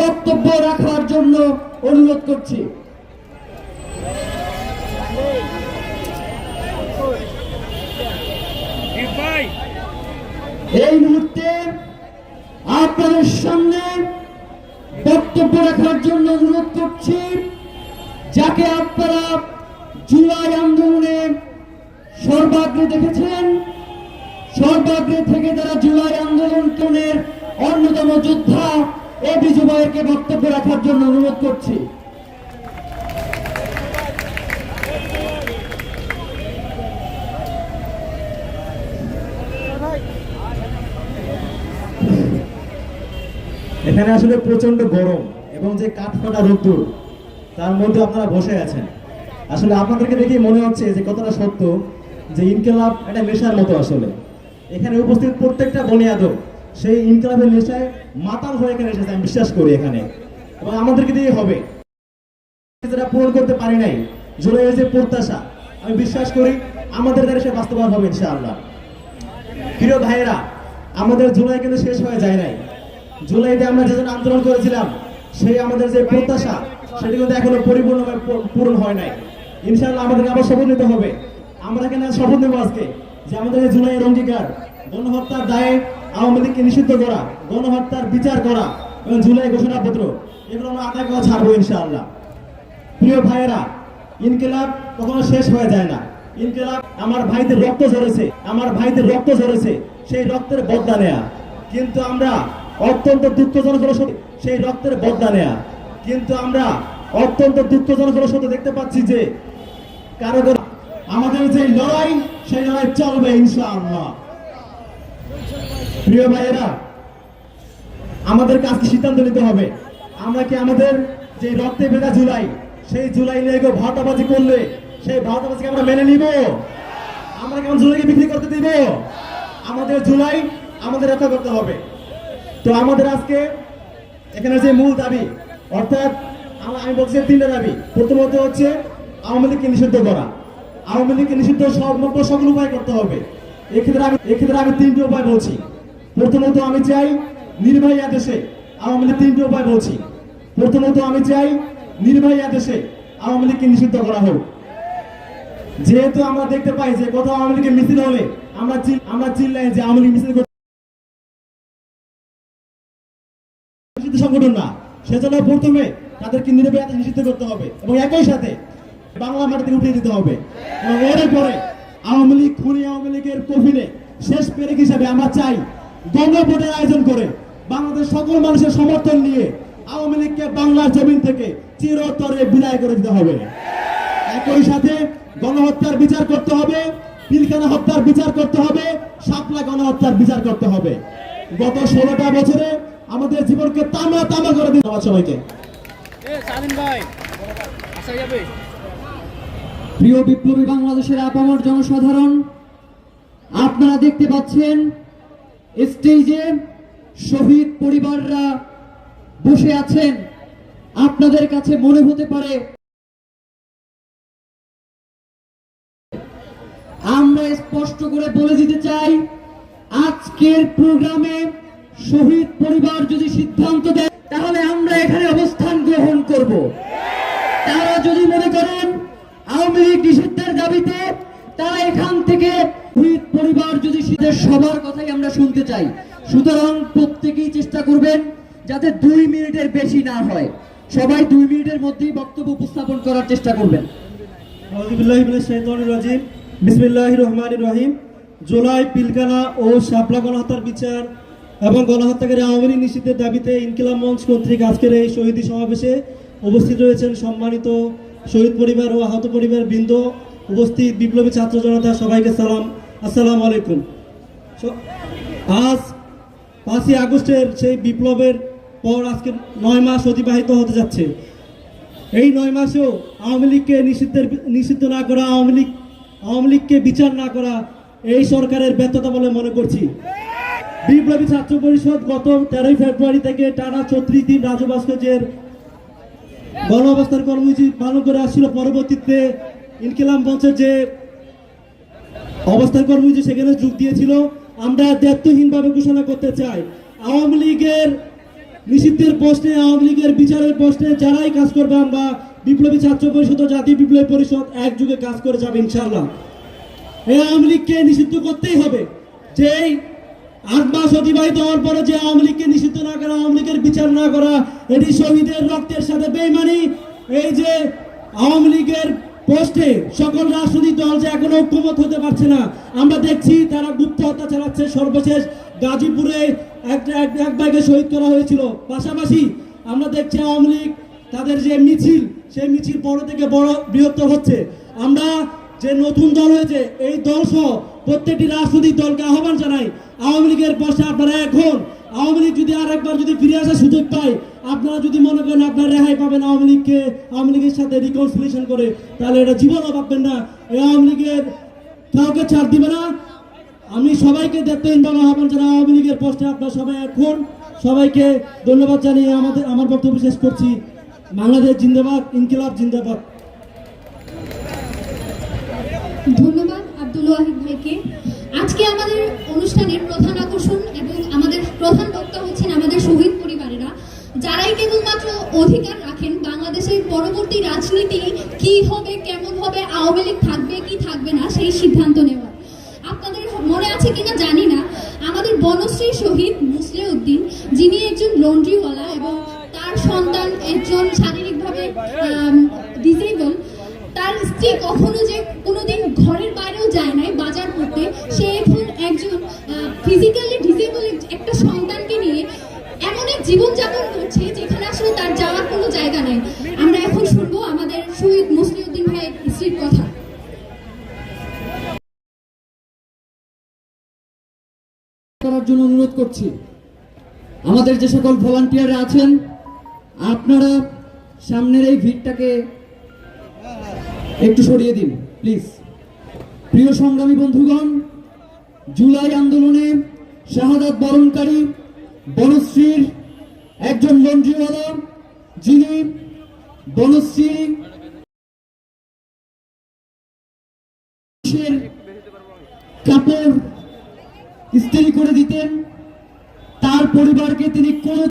বক্তব্য রাখার জন্য অনুরোধ করছি। এই মুহূর্তে আপনাদের সামনে বক্তব্য রাখার জন্য অনুরোধ করছি, যাকে আপনারা জুলাই আন্দোলনে সর্বাগ্রে দেখেছেন। সর্বাগ্রে থেকে যারা জুলাই আন্দোলনের অন্যতম যোদ্ধা এ বিজুবাইকে বক্তব্য রাখার জন্য অনুরোধ করছি। এখানে আসলে প্রচণ্ড গরম এবং যে কাঠফাটা রোদ্দুর, তার মধ্যে আপনারা বসে আছেন। আসলে আপনাদেরকে দেখেই মনে হচ্ছে যে কতটা সত্য যে ইনকেলাব একটা নেশার মতো আসলে। এখানে উপস্থিত প্রত্যেকটা বনিয়াদব সেই ইনকেলাবের নেশায় মাতাল হয়ে এখানে এসেছে, আমি বিশ্বাস করি এখানে। এবং আমাদেরকে দিয়ে হবে। যেটা পূরণ করতে পারি নাই জুলাইয়ের যে প্রত্যাশা। আমি বিশ্বাস করি আমাদের দ্বারা সে বাস্তবায়ন হবে ইনশাআল্লাহ। প্রিয় ভাইয়েরা, আমাদের জুলাই কিন্তু শেষ হয়ে যায় নাই। জুলাইতে আমরা যেজন আন্দোলন করেছিলাম, সেই আমাদের যে প্রত্যাশা, সেটি কিন্তু এখনও পরিপূর্ণভাবে পূরণ হয় নাই। ইনশাআল্লাহ আমাদেরকে আবার শপথ নিতে হবে। আমরা কেন শপথ নেব আজকে? যে আমাদের জুলাইয়ের অঙ্গীকার, গণহত্যার দায়ে আওয়ামী লীগকে নিষিদ্ধ করা, গণহত্যার বিচার করা এবং জুলাই ঘোষণাপত্র, এগুলো আমরা আদায় করা ছাড়বো ইনশাআল্লাহ। প্রিয় ভাইয়েরা, ইনকিলাব কখনো শেষ হয়ে যায় না। ইনকিলাব আমার ভাইদের রক্ত ঝরেছে, আমার ভাইদের রক্ত ঝরেছে, সেই রক্তের বদলা নেয়া। কিন্তু আমরা অত্যন্ত দুঃখজনক হলো সেই রক্তের বদলা নেয়া। কিন্তু আমরা অত্যন্ত দুঃখজনক হলো দেখতে পাচ্ছি যে কারো- আমাদের যে লড়াই, সেই লড়াই চলবে ইনশাআল্লাহ। প্রিয় ভাইয়েরা, আমাদের কাজকে সিদ্ধান্ত নিতে হবে? আমরা কি আমাদের যে রক্তে ভেজা জুলাই, সেই জুলাই নিয়ে কেউ ভাওতাবাজি করলে সেই ভাওতাবাজিকে আমরা মেনে নিব? আমরা কেমন জুলাইকে বিক্রি করতে দিব? আমাদের জুলাই আমাদের রক্ষা করতে হবে। তো আমাদের আজকে এখানে যে মূল দাবি, অর্থাৎ আম- আমি বলছি তিনটা দাবি। প্রথমত হচ্ছে আওয়ামী লীগকে নিষিদ্ধ করা। আওয়ামী লীগকে নিষিদ্ধ সর্বত্র সকল উপায় করতে হবে। এক্ষেত্রে আমি এক্ষেত্রে আমি তিনটি উপায় বলছি। প্রথমত আমি চাই নির্বাহী আদেশে আওয়ামী লীগ তিনটি উপায় বলছি। প্রথমত আমি চাই নির্বাহী আদেশে আওয়ামী লীগকে নিষিদ্ধ করা হোক। যেহেতু আমরা দেখতে পাই যে কোথাও আওয়ামী লীগের মিছিল হলে আমরা আমরা চিল্লাই যে আওয়ামী লীগ মিছিল সংগঠন না। সেজন্য প্রথমে তাদেরকে নিরপেক্ষ নিষিদ্ধ করতে হবে এবং একই সাথে বাংলা মাটি থেকে উঠিয়ে দিতে হবে। এবং এরপরে আওয়ামী লীগ, খুনি আওয়ামী লীগের কফিনে শেষ পেরেক হিসাবে আমরা চাই গণভোটের আয়োজন করে বাংলাদেশ সকল মানুষের সমর্থন নিয়ে আওয়ামী লীগকে বাংলার জমিন থেকে চিরতরে বিদায় করে দিতে হবে। একই সাথে গণহত্যার বিচার করতে হবে, পিলখানা হত্যার বিচার করতে হবে, শাপলা গণহত্যার বিচার করতে হবে। গত ষোলোটা বছরে আমাদের জীবনকে তামা তামা করে দিন আমার সবাইকে। স্বাধীন ভাই আসা যাবে প্রিয় বিপ্লবী বাংলাদেশের আপামর জনসাধারণ, আপনারা দেখতে পাচ্ছেন স্টেজে শহীদ পরিবাররা বসে আছেন। আপনাদের কাছে মনে হতে পারে, আমরা স্পষ্ট করে বলে দিতে চাই, আজকের প্রোগ্রামে শহীদ পরিবার যদি সিদ্ধান্ত দেয়, তাহলে আমরা এখানে অবস্থান গ্রহণ করব। তারা যদি মনে করেন আওয়ামী লীগ নিষিদ্ধের দাবিতে তারা এখান থেকে পরিবার যদি শীতের সবার কথাই আমরা শুনতে চাই। সুতরাং প্রত্যেকেই চেষ্টা করবেন যাতে দুই মিনিটের বেশি না হয়। সবাই দুই মিনিটের মধ্যেই বক্তব্য উপস্থাপন করার চেষ্টা করবেন। রহমান রহিম। জুলাই, পিলকানা ও শাপলা গণহত্যার বিচার এবং গণহত্যাকারী আওয়ামী লীগ নিষিদ্ধের দাবিতে ইনকিলাব মঞ্চ কর্তৃক আজকের এই শহীদী সমাবেশে উপস্থিত রয়েছেন সম্মানিত শহীদ পরিবার ও আহত পরিবার বৃন্দ, উপস্থিত বিপ্লবী ছাত্র জনতা, সবাইকে সালাম। আসসালামু আলাইকুম। আজ পাঁচই আগস্টের সেই বিপ্লবের পর আজকে নয় মাস অতিবাহিত হতে যাচ্ছে। এই নয় মাসেও আওয়ামী লীগকে নিষিদ্ধের নিষিদ্ধ না করা, আওয়ামী লীগ, আওয়ামী লীগকে বিচার না করা, এই সরকারের ব্যর্থতা বলে মনে করছি। বিপ্লবী ছাত্র পরিষদ গত তেরোই ফেব্রুয়ারি থেকে টানা ছত্রিশ দিন রাজু গণ অবস্থার কর্মসূচি পালন করে আসছিল পরবর্তীতে ইনকিলাম মঞ্চের যে অবস্থান কর্মসূচি, সেখানে যোগ দিয়েছিল। আমরা দায়িত্বহীনভাবে ঘোষণা করতে চাই। আওয়ামী লীগের নিষিদ্ধের প্রশ্নে, আওয়ামী লীগের বিচারের প্রশ্নে যারাই কাজ করবে, আমরা বিপ্লবী ছাত্র পরিষদ ও জাতীয় বিপ্লবী পরিষদ একযুগে কাজ করে যাবে ইনশাআল্লাহ। এই আওয়ামী লীগকে নিষিদ্ধ করতেই হবে। যেই আট মাস অতিবাহিত হওয়ার পরে যে আওয়ামী লীগকে নিষিদ্ধ না করা, আওয়ামী লীগের বিচার না করা, এটি শহীদের রক্তের সাথে বেইমানি। এই যে আওয়ামী লীগের পোস্টে সকল রাজনৈতিক দল যে এখনও ঐক্যমত হতে পারছে না, আমরা দেখছি তারা গুপ্ত হত্যা চালাচ্ছে। সর্বশেষ গাজীপুরে এক এক- ভাইকে শহীদ করা হয়েছিল। পাশাপাশি আমরা দেখছি আওয়ামী লীগ তাদের যে মিছিল, সেই মিছিল বড় থেকে বড় বৃহত্তর হচ্ছে। আমরা যে নতুন দল হয়েছে, এই দল সহ প্রত্যেকটি রাজনৈতিক দলকে আহ্বান জানাই। আওয়ামী লীগের পাশে আপনারা এখন আওয়ামী লীগ যদি আর একবার যদি ফিরে আসার সুযোগ পায়, আপনারা যদি মনে করেন আপনারা রেহাই পাবেন আওয়ামী লীগকে, আওয়ামী লীগের সাথে রিকনসিলিয়েশন করে, তাহলে এটা জীবনও পাবেন না। এই আওয়ামী লীগের কাউকে ছাড় দিবে না। আমি সবাইকে দায়িত্বহীনভাবে আহ্বান জানাই, আওয়ামী লীগের পোস্টে আপনারা সবাই এখন সবাইকে ধন্যবাদ জানিয়ে আমাদের আমার বক্তব্য শেষ করছি। বাংলাদেশ জিন্দাবাদ, ইনকিলাব জিন্দাবাদ। ধন্যবাদ। ওয়াহিদ ভাইকে আজকে আমাদের অনুষ্ঠানের প্রধান আকর্ষণ এবং আমাদের প্রধান বক্তা হচ্ছেন আমাদের শহীদ পরিবারেরা। যারাই কেবলমাত্র অধিকার রাখেন, বাংলাদেশের পরবর্তী রাজনীতি কি হবে, কেমন হবে, আওয়ামী লীগ থাকবে, কি থাকবে না, সেই সিদ্ধান্ত নেওয়ার আপনাদের মনে আছে কিনা জানি না। আমাদের বনশ্রী শহীদ মুসলে উদ্দিন যিনি একজন লন্ড্রিওয়ালা এবং তার সন্তান একজন শারীরিকভাবে ডিসেবল তার স্ত্রী কখনো আমরা এখন শুনব আমাদের শহীদ মুসলিউদ্দিন ভাইয়ের স্ত্রীর কথা। করার জন্য অনুরোধ করছি। আমাদের যে সকল ভলান্টিয়ার আছেন, আপনারা সামনের এই ভিড়টাকে একটু সরিয়ে দিন, প্লিজ। প্রিয় সংগ্রামী বন্ধুগণ, জুলাই আন্দোলনে শাহাদাত বরণকারী বনশ্রীর একজন লন্ড্রিওয়ালা, যিনি বনশ্রী কাপড় ইস্ত্রি করে দিতেন। তার পরিবারকে তিনি কোনো